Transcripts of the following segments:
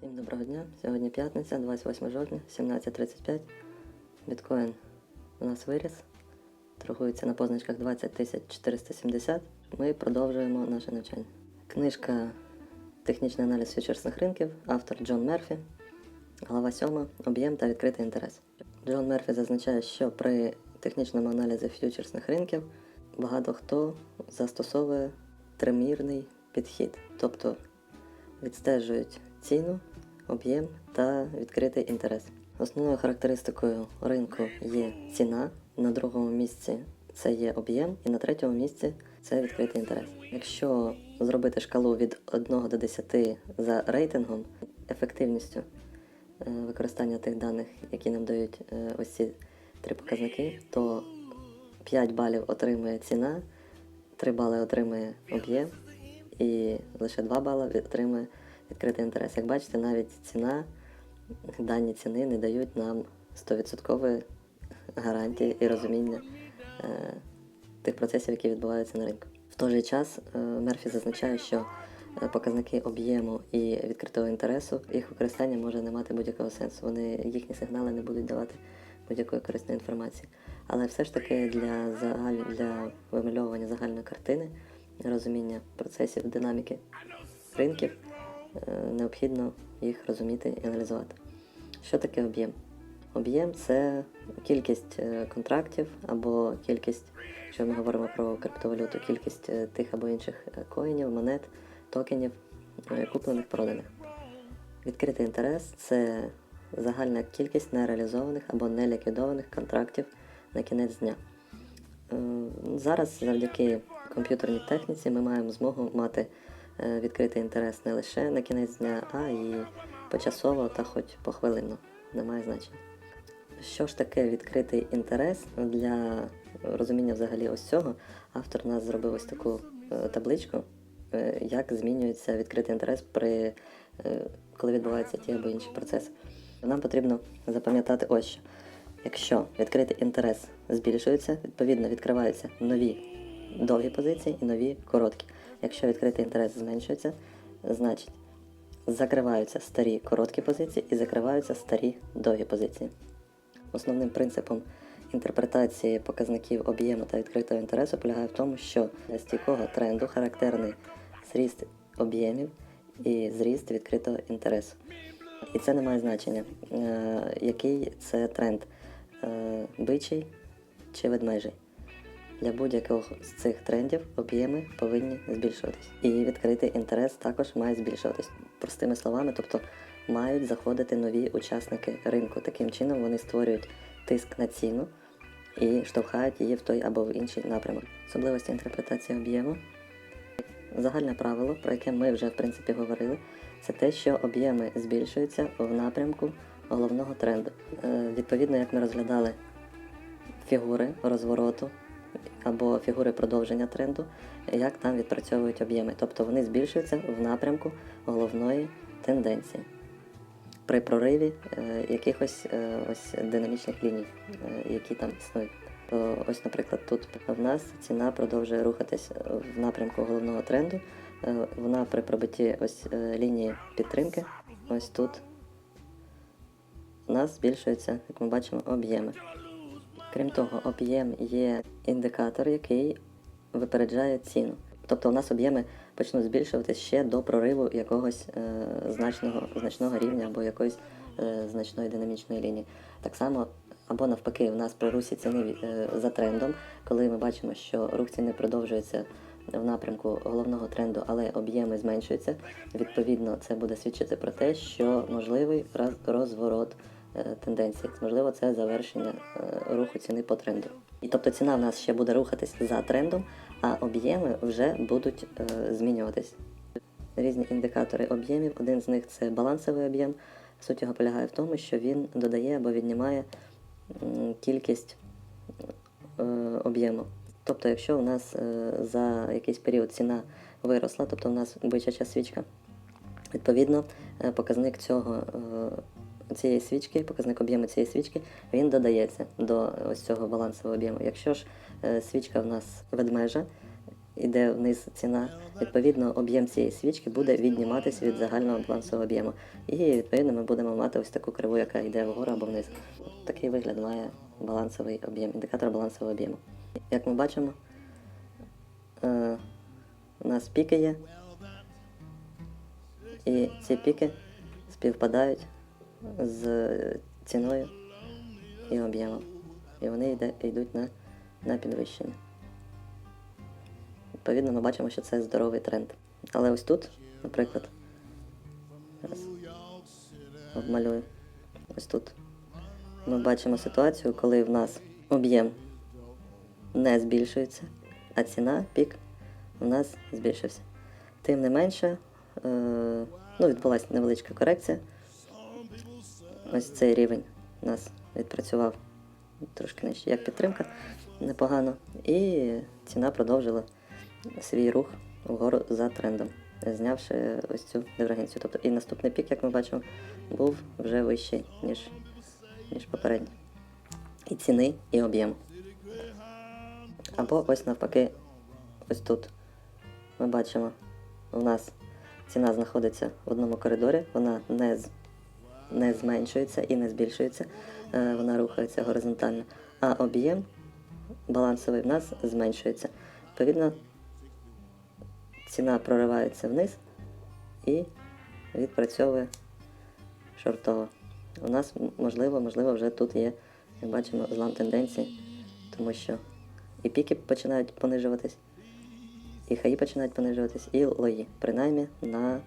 Всім доброго дня. Сьогодні п'ятниця, 28 жовтня, 17.35. Біткоін у нас виріс. Торгується на позначках 20 470. Ми продовжуємо наше навчання. Книжка Технічний аналіз фьючерсних ринків, автор Джон Мерфі, глава 7. Об'єм та відкритий інтерес. Джон Мерфі зазначає, що при технічному аналізі фьючерсних ринків багато хто застосовує тримірний підхід, тобто відстежують ціну, об'єм та відкритий інтерес. Основною характеристикою ринку є ціна, на другому місці це є об'єм, і на третьому місці це відкритий інтерес. Якщо зробити шкалу від 1 до 10 за рейтингом, ефективністю е, використання тих даних, які нам дають е, ось ці три показники, то 5 балів отримує ціна, 3 бали отримує об'єм, і лише 2 бали отримує відкритий інтерес. Як бачите, навіть ціна, дані ціни не дають нам 100% гарантії і розуміння е, тих процесів, які відбуваються на ринку. В той же час е, Мерфі зазначає, що е, показники об'єму і відкритого інтересу, їх використання може не мати будь-якого сенсу. Вони їхні сигнали не будуть давати будь-якої корисної інформації. Але все ж таки для загаль... для вимальовування загальної картини, розуміння процесів динаміки ринків, необхідно їх розуміти і аналізувати. Що таке об'єм? Об'єм це кількість е, контрактів або кількість, якщо ми говоримо про криптовалюту, кількість е, тих або інших е, коїнів, монет, токенів, е, куплених, проданих. Відкритий інтерес це загальна кількість нереалізованих або неліквідованих контрактів на кінець дня. Е, Зараз завдяки комп'ютерній техніці ми маємо змогу мати е, відкритий інтерес не лише на кінець дня, а і почасово та хоч похвилинно. Немає значення. Що ж таке відкритий інтерес для розуміння взагалі ось цього? Автор нас зробив ось таку е, табличку, е, як змінюється відкритий інтерес при е, коли відбуваються ті або інші процеси. Нам потрібно запам'ятати ось що. Якщо відкритий інтерес збільшується, відповідно відкриваються нові довгі позиції і нові короткі. Якщо відкритий інтерес зменшується, значить закриваються старі короткі позиції і закриваються старі довгі позиції. Основним принципом інтерпретації показників об'єму та відкритого інтересу полягає в тому, що для стійкого тренду характерний зріст об'ємів і зріст відкритого інтересу. І це не має значення, е, який це тренд е, бичий чи ведмежий. Для будь-якого з цих трендів об'єми повинні збільшуватись. І відкритий інтерес також має збільшуватись. Простими словами, тобто мають заходити нові учасники ринку. Таким чином вони створюють тиск на ціну і штовхають її в той або в інший напрямок. Особливості інтерпретації об'єму. Загальне правило, про яке ми вже в принципі говорили, це те, що об'єми збільшуються в напрямку головного тренду. Е, відповідно, як ми розглядали фігури розвороту або фігури продовження тренду, як там відпрацьовують об'єми. Тобто вони збільшуються в напрямку головної тенденції при прориві е, якихось е, ось динамічних ліній, е, які там існують. Ось, наприклад, тут в нас ціна продовжує рухатись в напрямку головного тренду. Вона при пробитті ось лінії підтримки, ось тут у нас збільшуються, як ми бачимо, об'єми. Крім того, об'єм є індикатор, який випереджає ціну. Тобто у нас об'єми почнуть збільшуватись ще до прориву якогось е, значного, значного рівня або якоїсь е, значної динамічної лінії. Так само, або навпаки, у нас при русі ціни е, за трендом, коли ми бачимо, що рух ціни продовжується в напрямку головного тренду, але об'єми зменшуються. Відповідно, це буде свідчити про те, що можливий роз- розворот е, тенденції. Можливо, це завершення е, руху ціни по тренду. І тобто ціна в нас ще буде рухатись за трендом, а об'єми вже будуть е, змінюватись. Різні індикатори об'ємів. Один з них це балансовий об'єм. Суть його полягає в тому, що він додає або віднімає кількість об'єму. Тобто, якщо у нас за якийсь період ціна виросла, тобто у нас бичача свічка, відповідно, показник цього, цієї свічки, показник об'єму цієї свічки, він додається до ось цього балансового об'єму. Якщо ж е, свічка в нас ведмежа, йде вниз ціна, відповідно, об'єм цієї свічки буде відніматись від загального балансового об'єму. І відповідно ми будемо мати ось таку криву, яка йде вгору або вниз. Такий вигляд має балансовий об'єм, індикатор балансового об'єму. Як ми бачимо, е, у нас піки є, і ці піки співпадають з ціною і об'ємом. І вони йде, йдуть на, на підвищення. Відповідно, ми бачимо, що це здоровий тренд. Але ось тут, наприклад, зараз обмалюю. Ось тут. Ми бачимо ситуацію, коли в нас об'єм не збільшується, а ціна, пік, у нас збільшився. Тим не менше, е, ну, відбулася невеличка корекція. Ось цей рівень нас відпрацював трошки нижче, як підтримка, непогано. І ціна продовжила свій рух вгору за трендом, знявши ось цю дивергенцію. Тобто і наступний пік, як ми бачимо, був вже вищий, ніж, ніж попередній. І ціни, і об'єму. Або ось навпаки, ось тут ми бачимо, у нас ціна знаходиться в одному коридорі, вона не, з- не зменшується і не збільшується, е, вона рухається горизонтально, а об'єм балансовий в нас зменшується. Відповідно, ціна проривається вниз і відпрацьовує шортово. У нас можливо, можливо, вже тут є, як бачимо, злам тенденції, тому що і піки починають понижуватись, і хаї починають понижуватись, і лої, принаймні на,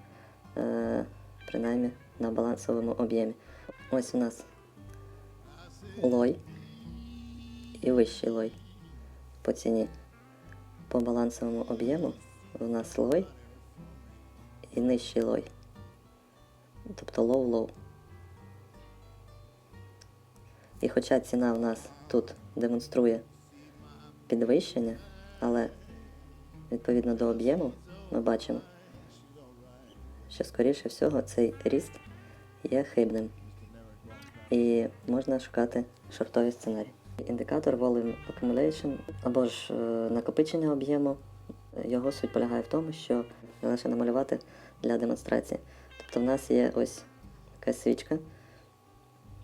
е, принаймні на балансовому об'ємі. Ось у нас лой і вищий лой по ціні. По балансовому об'єму у нас лой і нижчий лой. Тобто low-low. І хоча ціна в нас тут демонструє підвищення, але відповідно до об'єму ми бачимо, що скоріше всього цей ріст є хибним. І можна шукати шортові сценарії. Індикатор Volume Accumulation або ж е, накопичення об'єму. Його суть полягає в тому, що лише намалювати для демонстрації. Тобто в нас є ось якась свічка.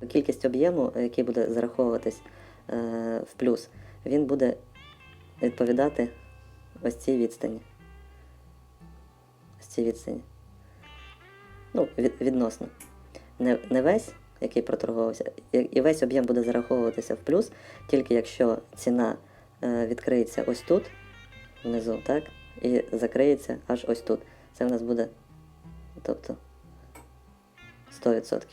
Кількість об'єму, який буде зараховуватись е, в плюс, він буде відповідати ось цій відстані. Ось цій відстані. Ну, від, відносно. Не, не весь, який проторгувався, і, весь об'єм буде зараховуватися в плюс, тільки якщо ціна е, відкриється ось тут, внизу, так? І закриється аж ось тут. Це в нас буде, тобто 100%.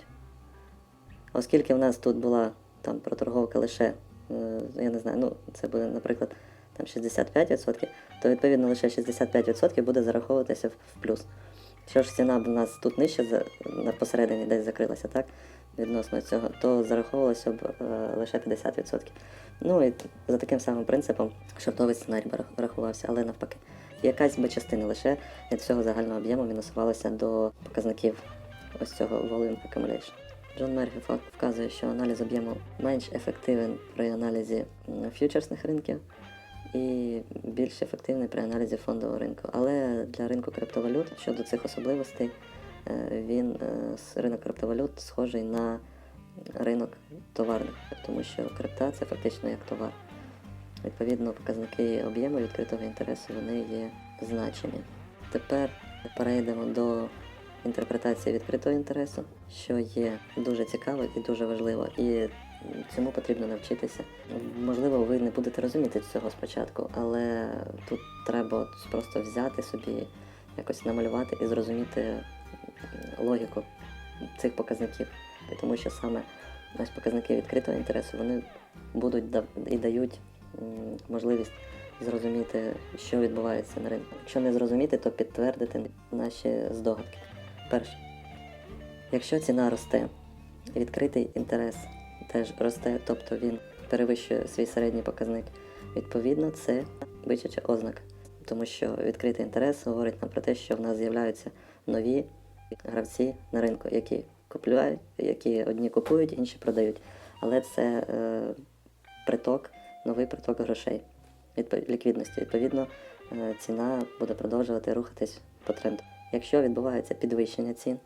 Оскільки в нас тут була там проторговка лише, е, я не знаю, ну це буде, наприклад, там 65%, то відповідно лише 65% буде зараховуватися в плюс. Якщо ж ціна б у нас тут нижче посередині десь закрилася, так, відносно цього, то зараховувалося б е, лише 50%. Ну і за таким самим принципом шортовий сценарій рахувався, але навпаки. Якась би частина лише від всього загального об'єму мінусувалася до показників ось цього volume accumulation. Джон Мерфі вказує, що аналіз об'єму менш ефективен при аналізі ф'ючерсних ринків і більш ефективний при аналізі фондового ринку. Але для ринку криптовалют щодо цих особливостей е, він е, ринок криптовалют схожий на ринок товарних, тому що крипта це фактично як товар. Відповідно, показники об'єму відкритого інтересу вони є значені. Тепер перейдемо до інтерпретації відкритого інтересу, що є дуже цікаво і дуже важливо. І цьому потрібно навчитися. Можливо, ви не будете розуміти цього спочатку, але тут треба просто взяти собі, якось намалювати і зрозуміти логіку цих показників. Тому що саме ось показники відкритого інтересу вони будуть і дають можливість зрозуміти, що відбувається на ринку. Якщо не зрозуміти, то підтвердити наші здогадки. Перше, якщо ціна росте, відкритий інтерес теж росте, тобто він перевищує свій середній показник, відповідно, це бичача ознака. Тому що відкритий інтерес говорить нам про те, що в нас з'являються нові гравці на ринку, які купують, які одні купують, інші продають. Але це е, приток, новий приток грошей, відпо- ліквідності. Відповідно, е, ціна буде продовжувати рухатись по тренду. Якщо відбувається підвищення цін,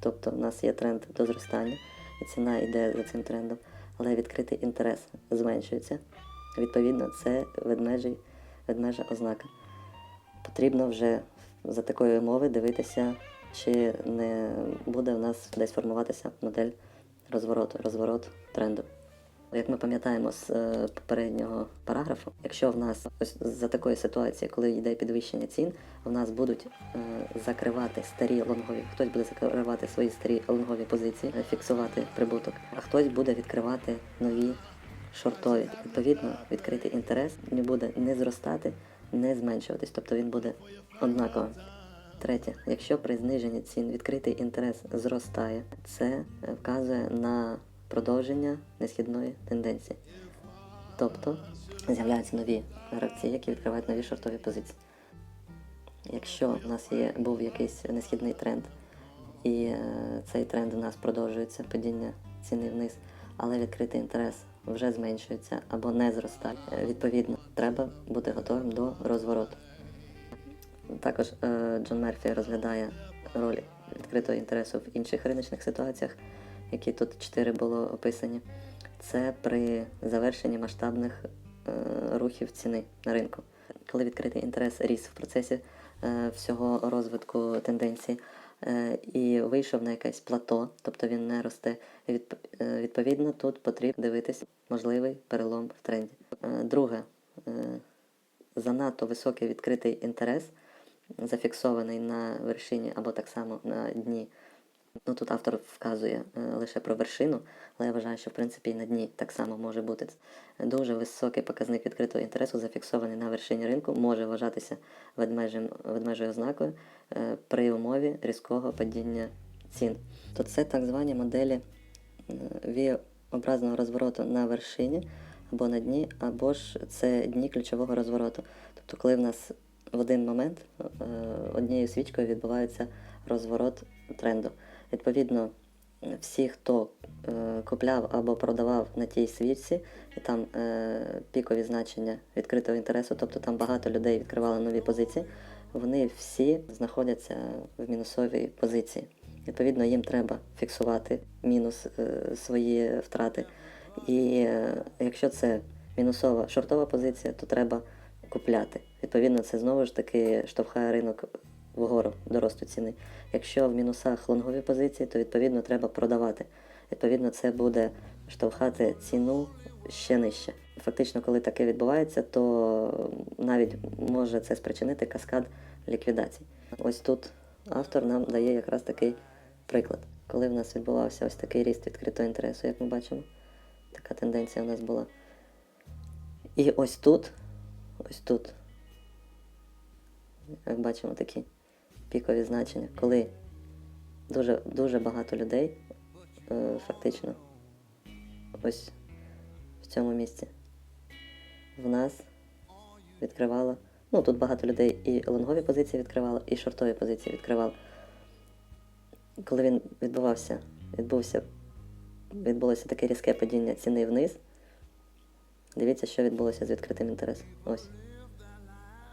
тобто в нас є тренд до зростання, і ціна йде за цим трендом, але відкритий інтерес зменшується, відповідно, це ведмежий, ведмежа ознака. Потрібно вже за такої умови дивитися, чи не буде в нас десь формуватися модель розвороту, розворот тренду. Як ми пам'ятаємо з е, попереднього параграфу, якщо в нас ось за такої ситуації, коли йде підвищення цін, в нас будуть е, закривати старі лонгові, хтось буде закривати свої старі лонгові позиції, е, фіксувати прибуток, а хтось буде відкривати нові шортові. Відповідно, відкритий інтерес не буде не зростати, не зменшуватись, тобто він буде однаковим. Третє, якщо при зниженні цін відкритий інтерес зростає, це вказує на продовження несхідної тенденції. Тобто з'являються нові гравці, які відкривають нові шортові позиції. Якщо в нас є, був якийсь несхідний тренд, і е, цей тренд у нас продовжується падіння ціни вниз, але відкритий інтерес вже зменшується або не зростає, е, відповідно, треба бути готовим до розвороту. Також е, Джон Мерфі розглядає роль відкритого інтересу в інших риночних ситуаціях, які тут чотири було описані. Це при завершенні масштабних е, рухів ціни на ринку. Коли відкритий інтерес ріс в процесі е, всього розвитку тенденцій е, і вийшов на якесь плато, тобто він не росте. Відп- е, Відповідно, тут потрібно дивитись можливий перелом в тренді. Е, Друге, е, занадто високий відкритий інтерес, зафіксований на вершині або так само на дні. Ну тут автор вказує е, лише про вершину, але я вважаю, що в принципі і на дні так само може бути. Дуже високий показник відкритого інтересу, зафіксований на вершині ринку, може вважатися ведмежою ознакою е, при умові різкого падіння цін. То це так звані моделі е, V-образного розвороту на вершині або на дні, або ж це дні ключового розвороту. Тобто, коли в нас в один момент однією свічкою відбувається розворот тренду. Відповідно, всі, хто е, купляв або продавав на тій свічці, і там е, пікові значення відкритого інтересу, тобто там багато людей відкривали нові позиції, вони всі знаходяться в мінусовій позиції. Відповідно, їм треба фіксувати мінус е, свої втрати. І якщо це мінусова шортова позиція, то треба купляти. Відповідно, це знову ж таки штовхає ринок вгору до росту ціни. Якщо в мінусах лонгові позиції, то відповідно треба продавати. Відповідно, це буде штовхати ціну ще нижче. Фактично, коли таке відбувається, то навіть може це спричинити каскад ліквідацій. Ось тут автор нам дає якраз такий приклад, коли в нас відбувався ось такий ріст відкритого інтересу, як ми бачимо. Така тенденція у нас була. І ось тут, ось тут, як бачимо, такі пікові значення, коли дуже, дуже багато людей е, фактично ось в цьому місці в нас відкривало. Ну, тут багато людей і лонгові позиції відкривало, і шортові позиції відкривало. Коли він відбувався, відбувся, відбулося таке різке падіння ціни вниз. Дивіться, що відбулося з відкритим інтересом. Ось.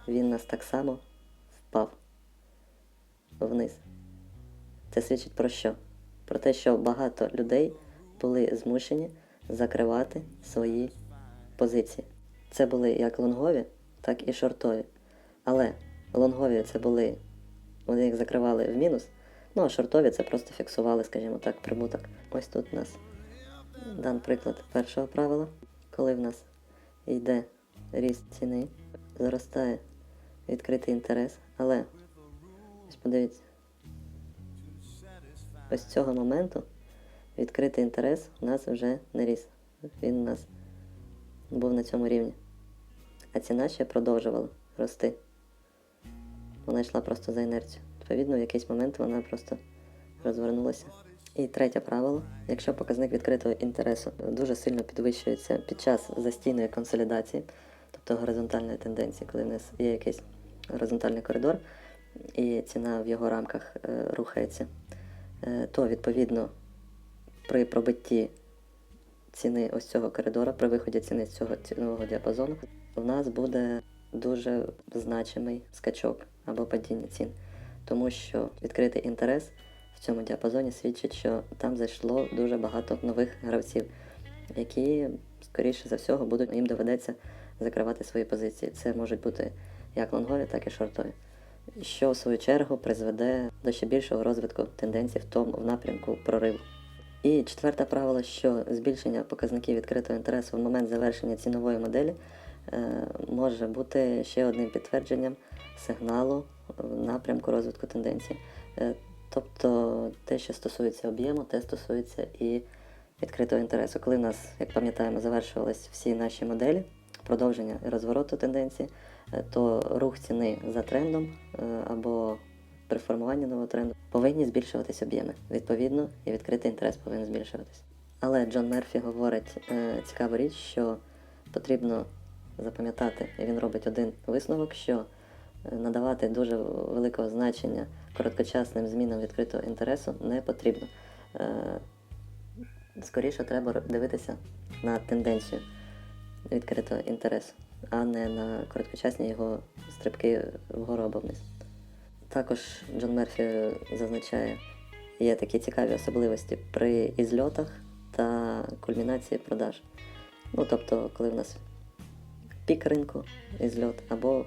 Він нас так само впав вниз. Це свідчить про що? Про те, що багато людей були змушені закривати свої позиції. Це були як лонгові, так і шортові. Але лонгові це були, вони їх закривали в мінус, ну а шортові це просто фіксували, скажімо так, прибуток. Ось тут у нас дан приклад першого правила, коли в нас йде ріст ціни, зростає відкритий інтерес, але ось подивіться, ось з цього моменту відкритий інтерес у нас вже не ріс. Він у нас був на цьому рівні. А ціна ще продовжувала рости. Вона йшла просто за інерцію. Відповідно, в якийсь момент вона просто розвернулася. І третє правило: якщо показник відкритого інтересу дуже сильно підвищується під час застійної консолідації, тобто горизонтальної тенденції, коли в нас є якийсь горизонтальний коридор, і ціна в його рамках е, рухається, е, то відповідно при пробитті ціни ось цього коридора, при виході ціни з цього цінового діапазону, у нас буде дуже значимий скачок або падіння цін, тому що відкритий інтерес в цьому діапазоні свідчить, що там зайшло дуже багато нових гравців, які, скоріше за всього, будуть їм доведеться закривати свої позиції. Це можуть бути як лонгові, так і шортові. Що в свою чергу призведе до ще більшого розвитку тенденцій в тому в напрямку прориву. І четверте правило, що збільшення показників відкритого інтересу в момент завершення цінової моделі е, може бути ще одним підтвердженням сигналу в напрямку розвитку тенденцій. Е, тобто те, що стосується об'єму, те стосується і відкритого інтересу. Коли в нас, як пам'ятаємо, завершувались всі наші моделі, продовження і розвороту тенденції, е, то рух ціни за трендом е, або при формуванні нового тренду повинні збільшуватись об'єми. Відповідно, і відкритий інтерес повинен збільшуватись. Але Джон Мерфі говорить е, цікаву річ, що потрібно запам'ятати, і він робить один висновок, що е, надавати дуже великого значення короткочасним змінам відкритого інтересу не потрібно. Е, скоріше треба дивитися на тенденцію відкритого інтересу, а не на короткочасні його стрибки вгору або вниз. Також Джон Мерфі зазначає, є такі цікаві особливості при ізльотах та кульмінації продаж. Ну, тобто, коли в нас пік ринку, ізльот, або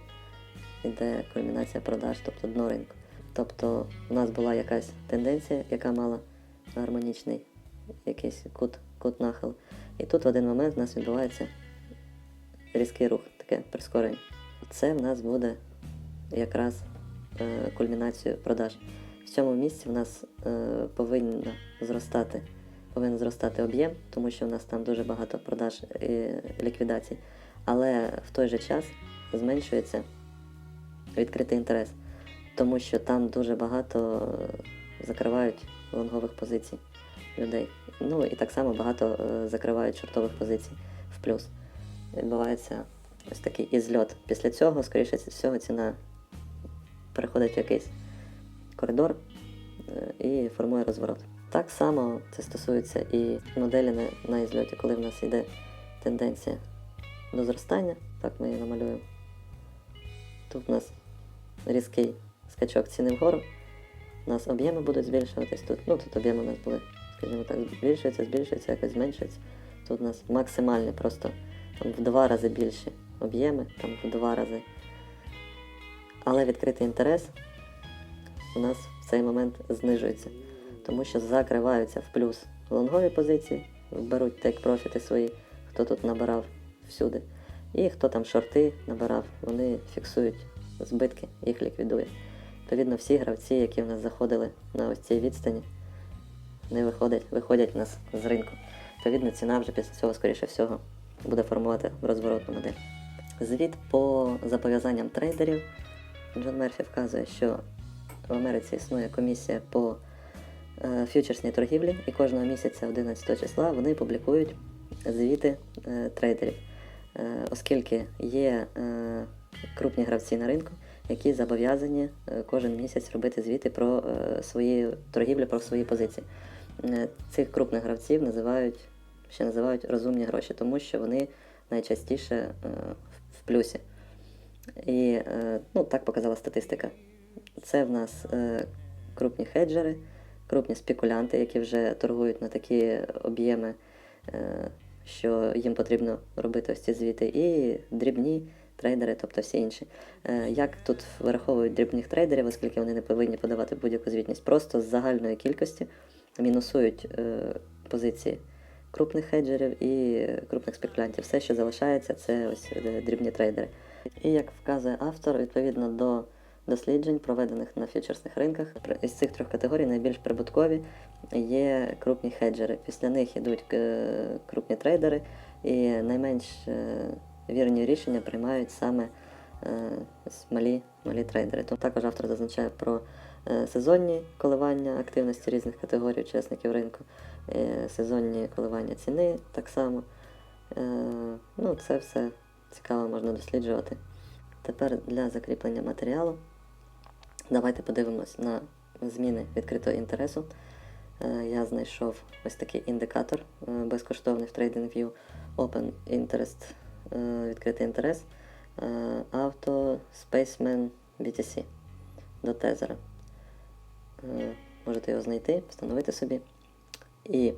йде кульмінація продаж, тобто дно ринку. Тобто у нас була якась тенденція, яка мала гармонічний якийсь кут, кут нахил. І тут в один момент в нас відбувається різкий рух, таке прискорення. Це в нас буде якраз е, кульмінацію продаж. В цьому місці в нас е, повинна зростати, повинен зростати об'єм, тому що в нас там дуже багато продаж і ліквідацій. Але в той же час зменшується відкритий інтерес, тому що там дуже багато закривають лонгових позицій людей. Ну і так само багато е, закривають шортових позицій в плюс. Відбувається ось такий ізльот. Після цього, скоріше всього, ціна переходить в якийсь коридор е, і формує розворот. Так само це стосується і моделі на, на ізльоті, коли в нас йде тенденція до зростання, так ми її намалюємо. Тут у нас різкий скачок ціни вгору. У нас об'єми будуть збільшуватись тут. Ну тут об'єми у нас були, скажімо так, збільшуються, збільшуються, якось зменшуються. Тут у нас максимальні просто там, в два рази більші об'єми, там в два рази. Але відкритий інтерес у нас в цей момент знижується, тому що закриваються в плюс лонгові позиції, беруть тейк профіти свої, хто тут набирав всюди. І хто там шорти набирав, вони фіксують збитки, їх ліквідує. Відповідно, всі гравці, які в нас заходили на ось цій відстані, не виходять, виходять в нас з ринку. Відповідно, ціна вже після цього, скоріше всього, буде формувати розворотну модель. Звіт по зобов'язанням трейдерів Джон Мерфі вказує, що в Америці існує комісія по е, ф'ючерсній торгівлі, і кожного місяця 11 числа вони публікують звіти е, трейдерів, е, оскільки є крупні гравці на ринку, які зобов'язані кожен місяць робити звіти про свої торгівлі, про свої позиції. Цих крупних гравців називають ще називають розумні гроші, тому що вони найчастіше е, в- плюсі. І е, ну, так показала статистика. Це в нас е, крупні хеджери, крупні спекулянти, які вже торгують на такі об'єми, що їм потрібно робити ось ці звіти, і дрібні трейдери, тобто всі інші. Як тут вираховують дрібних трейдерів, оскільки вони не повинні подавати будь-яку звітність, просто з загальної кількості мінусують позиції крупних хеджерів і крупних спекулянтів. Все, що залишається, це ось е, дрібні трейдери. І як вказує автор, відповідно до досліджень, проведених на фьючерсних ринках, із цих трьох категорій найбільш прибуткові є крупні хеджери. Після них йдуть е, крупні трейдери, і найменш е, вірні рішення приймають саме малі, малі трейдери. Тому також автор зазначає про сезонні коливання активності різних категорій учасників ринку, е, сезонні коливання ціни так само. Е, Ну, це все цікаво можна досліджувати. Тепер для закріплення матеріалу давайте подивимось на зміни відкритого інтересу. Е, Я знайшов ось такий індикатор е, безкоштовний в TradingView Open Interest, е, відкритий інтерес. е, Auto Spaceman BTC до тезера. Е, Можете його знайти, встановити собі. І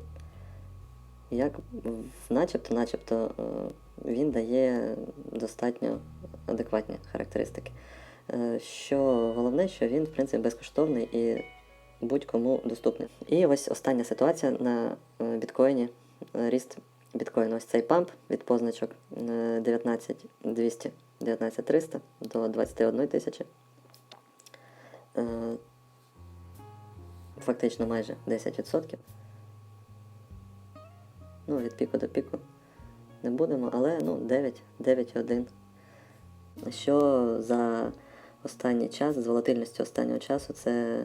як начебто, начебто е, він дає достатньо адекватні характеристики. Е, Що головне, що він, в принципі, безкоштовний і будь-кому доступний. І ось остання ситуація на біткоїні. Ріст біткоїну. Ось цей памп від позначок е, 19200, 19300 до 21 тисячі. Фактично майже 10%. Ну, від піку до піку не будемо, але ну, 9, 9,1. Що за останній час, з волатильністю останнього часу, це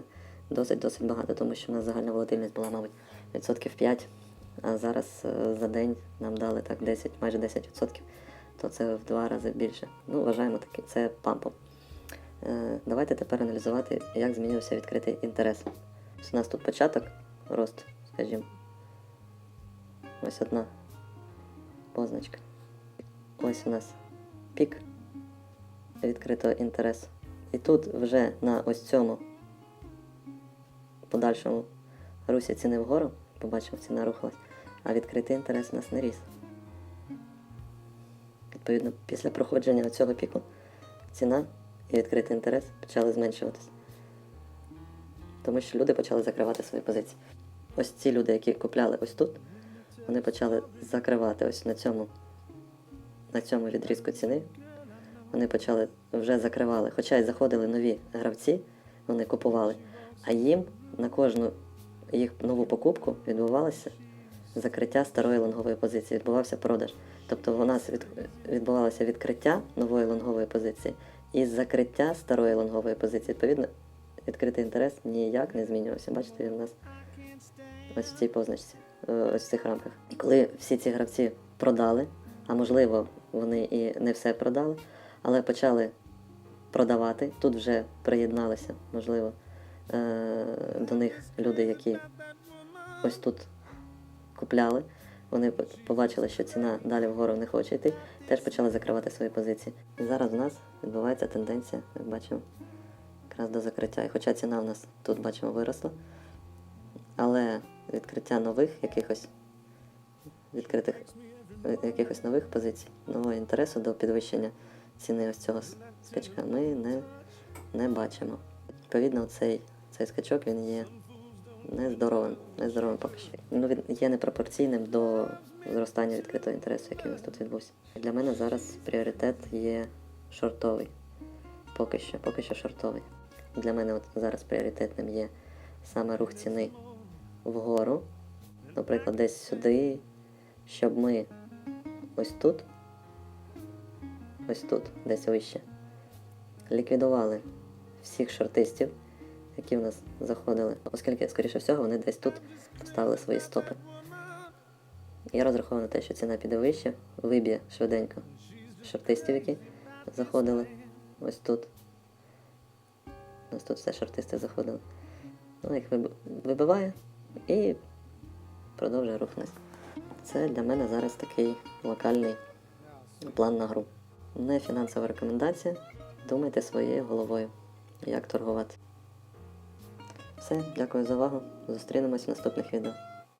досить-досить багато, тому що у нас загальна волатильність була, мабуть, відсотків 5, а зараз е, за день нам дали так 10, майже 10%, то це в два рази більше. Ну, вважаємо таки, це пампом. Е, Давайте тепер аналізувати, як змінився відкритий інтерес. Ось у нас тут початок, рост, скажімо. Ось одна позначка. Ось у нас пік відкритого інтересу. І тут вже на ось цьому подальшому русі ціни вгору, побачимо, ціна рухалась, а відкритий інтерес у нас не ріс. Відповідно, після проходження цього піку ціна і відкритий інтерес почали зменшуватись. Тому що люди почали закривати свої позиції. Ось ці люди, які купляли ось тут, вони почали закривати ось на цьому, на цьому відрізку ціни. Вони почали вже закривали, хоча й заходили нові гравці, вони купували, а їм на кожну їх нову покупку відбувалося закриття старої лонгової позиції, відбувався продаж. Тобто у нас відбувалося відкриття нової лонгової позиції і закриття старої лонгової позиції. Відповідно, відкритий інтерес ніяк не змінювався. Бачите, він у нас ось в цій позначці, е, ось в цих рамках. І коли всі ці гравці продали, а можливо, вони і не все продали, але почали продавати, тут вже приєдналися, можливо, е, до них люди, які ось тут купляли. Вони побачили, що ціна далі вгору не хоче йти, теж почали закривати свої позиції. І зараз у нас відбувається тенденція, як бачимо, якраз до закриття. І хоча ціна у нас тут бачимо виросла, але відкриття нових якихось відкритих якихось нових позицій, нового інтересу до підвищення ціни ось цього скачка ми не, не бачимо. Відповідно, цей, цей скачок він є нездоровим, нездоровим поки що. Ну, він є непропорційним до зростання відкритого інтересу, який у нас тут відбувся. Для мене зараз пріоритет є шортовий. Поки що, поки що шортовий. Для мене от зараз пріоритетним є саме рух ціни вгору. Наприклад, десь сюди, щоб ми ось тут, ось тут, десь вище, ліквідували всіх шортистів, які в нас заходили, оскільки, скоріше всього, вони десь тут поставили свої стопи. Я розраховую на те, що ціна піде вище, виб'є швиденько шортистів, які заходили ось тут. У нас тут все артисти заходили. Вона їх вибиває і продовжує рух. Це для мене зараз такий локальний план на гру. Не фінансова рекомендація. Думайте своєю головою, як торгувати. Все, дякую за увагу. Зустрінемось в наступних відео.